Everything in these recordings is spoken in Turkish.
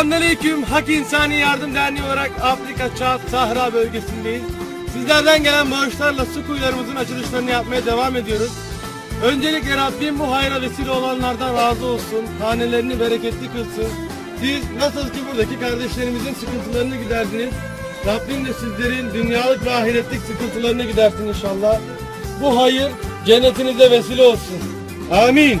Selamünaleyküm. Hak İnsani Yardım Derneği olarak Afrika Çat Sahra bölgesindeyiz. Sizlerden gelen bağışlarla su kuyularımızın açılışlarını yapmaya devam ediyoruz. Öncelikle Rabbim bu hayra vesile olanlardan razı olsun. Hanelerini bereketli kılsın. Siz nasıl ki buradaki kardeşlerimizin sıkıntılarını giderdiniz. Rabbim de sizlerin dünyalık ve ahiretlik sıkıntılarını gidersin inşallah. Bu hayır cennetinize vesile olsun. Amin.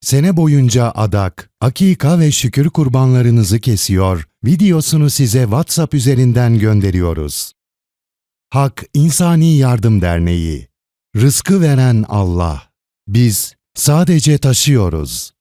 Sene boyunca adak, akika ve şükür kurbanlarınızı kesiyor, videosunu size WhatsApp üzerinden gönderiyoruz. Hak İnsani Yardım Derneği Rızkı veren Allah. Biz sadece taşıyoruz.